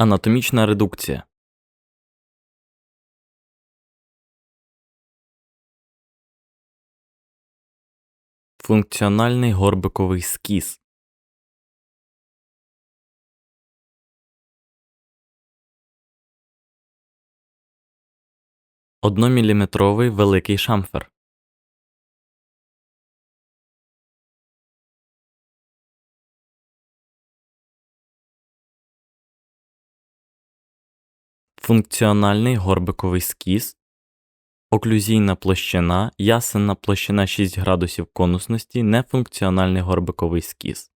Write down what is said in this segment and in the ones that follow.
Анатомічна редукція. Функціональний горбиковий скіз. Одноміліметровий великий шамфер. Функціональний горбиковий скіс, Оклюзійна площина, ясенна площина 6 градусів конусності, нефункціональний горбиковий скіс,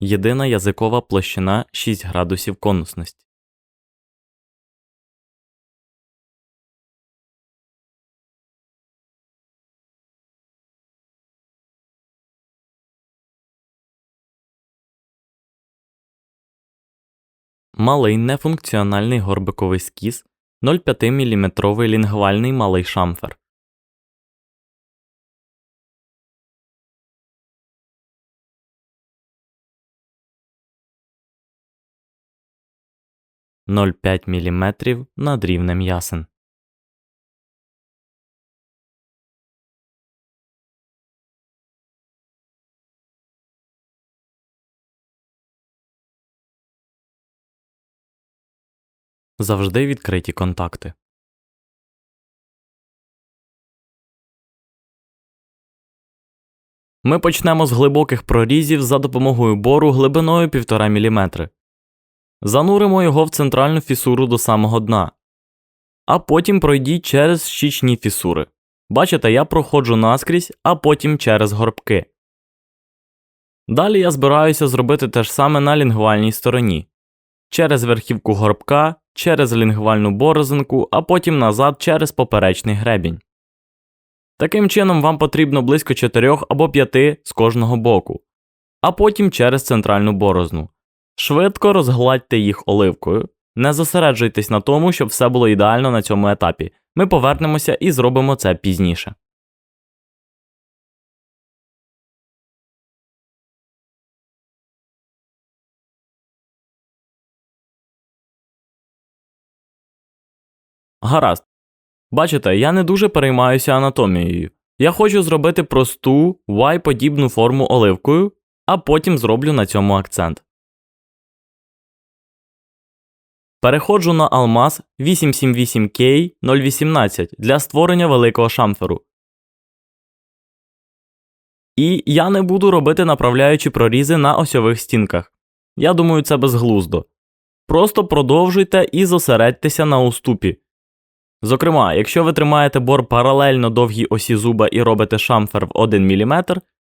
Єдина язикова площина 6 градусів конусності. Малий нефункціональний горбиковий скіс, 0,5 мм лінгвальний малий шамфер. Ноль п'ять міліметрів над рівнем ясен. Завжди відкриті контакти. Ми почнемо з глибоких прорізів за допомогою бору глибиною 1,5 мм. Зануримо його в центральну фісуру до самого дна. А потім пройдіть через щічні фісури. Бачите, я проходжу наскрізь, а потім через горбки. Далі я збираюся зробити те ж саме на лінгвальній стороні. Через верхівку горбка, через лінгвальну борозинку, а потім назад через поперечний гребінь. Таким чином вам потрібно близько 4 або 5 з кожного боку, а потім через центральну борозну. Швидко розгладьте їх оливкою. Не зосереджуйтесь на тому, щоб все було ідеально на цьому етапі. Ми повернемося і зробимо це пізніше. Гаразд. Бачите, я не дуже переймаюся анатомією. Я хочу зробити просту Y-подібну форму оливкою, а потім зроблю на цьому акцент. Переходжу на алмаз 878K 018 для створення великого шамферу. І я не буду робити направляючі прорізи на осьових стінках. Я думаю, це безглуздо. Просто продовжуйте і зосередьтеся на уступі. Зокрема, якщо ви тримаєте бор паралельно довгій осі зуба і робите шамфер в 1 мм,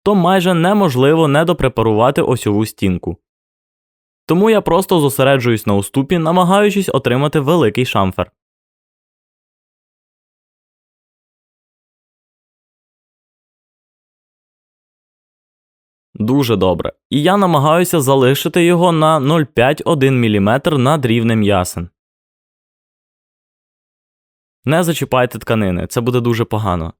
то майже неможливо не допрепарувати осьову стінку. Тому я просто зосереджуюсь на уступі, намагаючись отримати великий шамфер. Дуже добре. І я намагаюся залишити його на 0,5-1 мм над рівнем ясен. Не зачіпайте тканини, це буде дуже погано.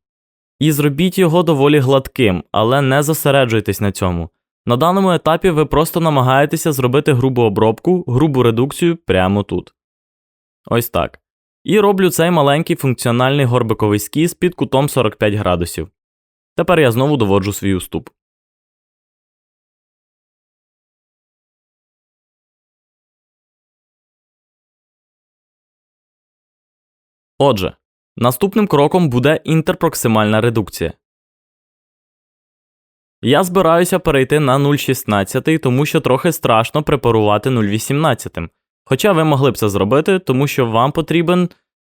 І зробіть його доволі гладким, але не зосереджуйтесь на цьому. На даному етапі ви просто намагаєтеся зробити грубу обробку, грубу редукцію прямо тут. Ось так. І роблю цей маленький функціональний горбиковий скіз під кутом 45 градусів. Тепер я знову доводжу свій уступ. Отже, наступним кроком буде інтерпроксимальна редукція. Я збираюся перейти на 0,16, тому що трохи страшно препарувати 0,18. Хоча ви могли б це зробити, тому що вам потрібен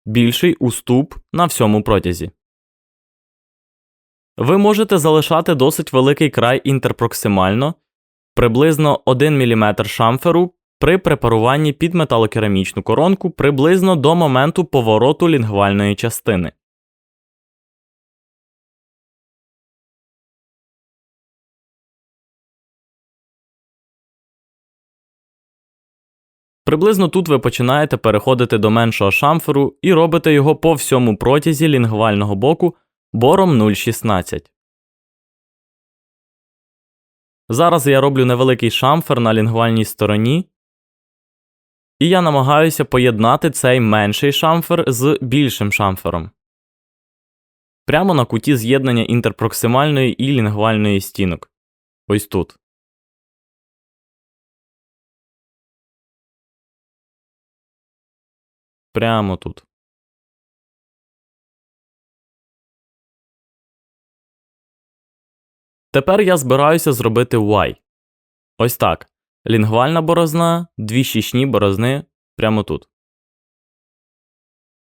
більший уступ на всьому протязі. Ви можете залишати досить великий край інтерпроксимально, приблизно 1 мм шамферу при препаруванні під металокерамічну коронку приблизно до моменту повороту лінгвальної частини. Приблизно тут ви починаєте переходити до меншого шамферу і робите його по всьому протязі лінгвального боку бором 0,16. Зараз я роблю невеликий шамфер на лінгвальній стороні І я намагаюся поєднати цей менший шамфер з більшим шамфером. Прямо на куті з'єднання інтерпроксимальної і лінгвальної стінок. Ось тут. Прямо тут. Тепер я збираюся зробити Y. Ось так. Лінгвальна борозна, дві щічні борозни прямо тут.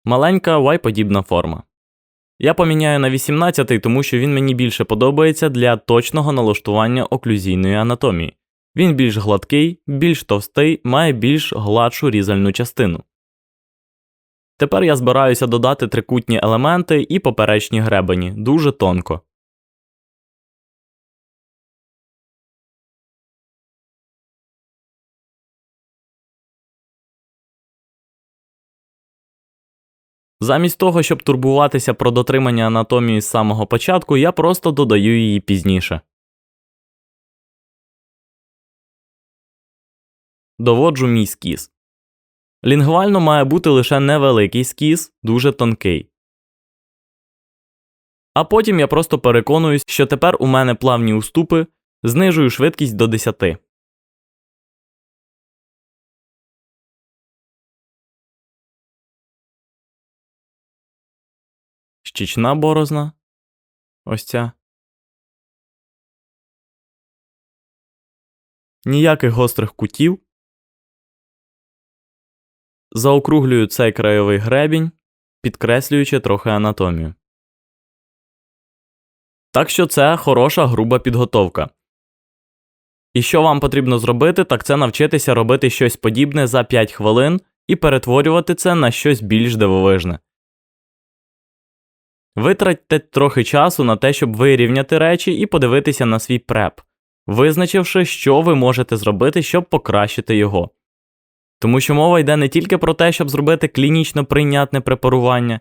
Маленька Y-подібна форма. Я поміняю на 18, тому що він мені більше подобається для точного налаштування оклюзійної анатомії. Він більш гладкий, більш товстий, має більш гладшу різальну частину. Тепер я збираюся додати трикутні елементи і поперечні гребені дуже тонко. Замість того, щоб турбуватися про дотримання анатомії з самого початку, я просто додаю її пізніше. Доводжу мій скіз. Лінгвально має бути лише невеликий скіз, дуже тонкий. А потім я просто переконуюсь, що тепер у мене плавні уступи, знижую швидкість до 10. Щічна борозна. Ось ця. Ніяких гострих кутів. Заокруглюю цей краєвий гребінь, підкреслюючи трохи анатомію. Так що це хороша груба підготовка. І що вам потрібно зробити, так це навчитися робити щось подібне за 5 хвилин і перетворювати це на щось більш дивовижне. Витратьте трохи часу на те, щоб вирівняти речі і подивитися на свій преп, визначивши, що ви можете зробити, щоб покращити його. Тому що мова йде не тільки про те, щоб зробити клінічно прийнятне препарування,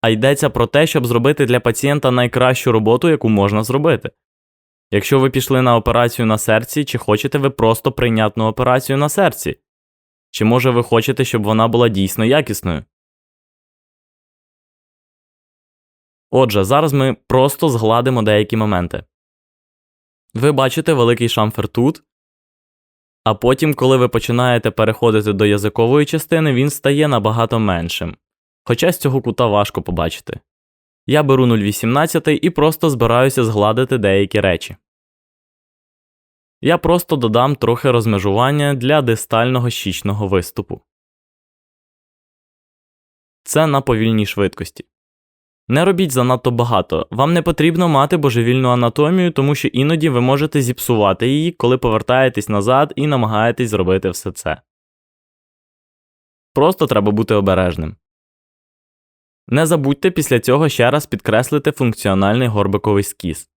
а йдеться про те, щоб зробити для пацієнта найкращу роботу, яку можна зробити. Якщо ви пішли на операцію на серці, чи хочете ви просто прийнятну операцію на серці? Чи може ви хочете, щоб вона була дійсно якісною? Отже, зараз ми просто згладимо деякі моменти. Ви бачите великий шамфер тут, а потім, коли ви починаєте переходити до язикової частини, він стає набагато меншим. Хоча з цього кута важко побачити. Я беру 0,18 і просто збираюся згладити деякі речі. Я просто додам трохи розмежування для дистального щічного виступу. Це на повільній швидкості. Не робіть занадто багато. Вам не потрібно мати божевільну анатомію, тому що іноді ви можете зіпсувати її, коли повертаєтесь назад і намагаєтесь зробити все це. Просто треба бути обережним. Не забудьте після цього ще раз підкреслити функціональний горбиковий скіз.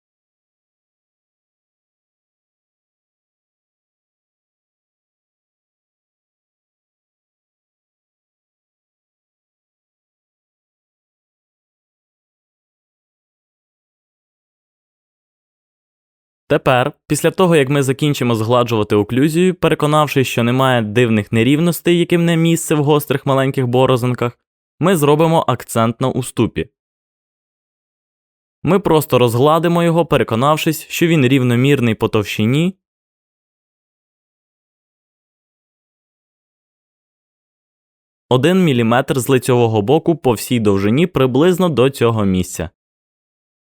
Тепер, після того як ми закінчимо згладжувати оклюзію, переконавшись, що немає дивних нерівностей, яким не місце в гострих маленьких борозинках, ми зробимо акцент на уступі. Ми просто розгладимо його, переконавшись, що він рівномірний по товщині. Один міліметр з лицьового боку по всій довжині приблизно до цього місця.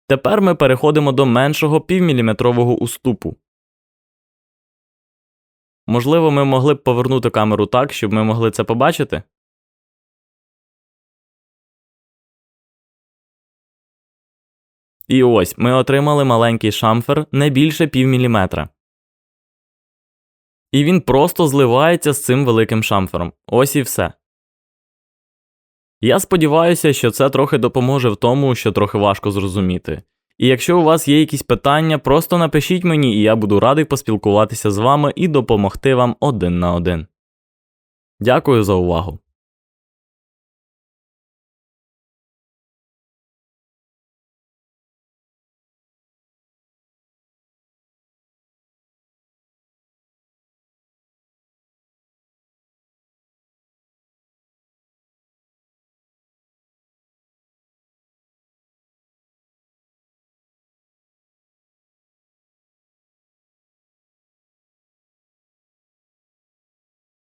Тепер ми переходимо до меншого півміліметрового уступу. Можливо, ми могли б повернути камеру так, щоб ми могли це побачити. І ось ми отримали маленький шамфер не більше півміліметра. І він просто зливається з цим великим шамфером. Ось і все. Я сподіваюся, що це трохи допоможе в тому, що трохи важко зрозуміти. І якщо у вас є якісь питання, просто напишіть мені, і я буду радий поспілкуватися з вами і допомогти вам один на один. Дякую за увагу!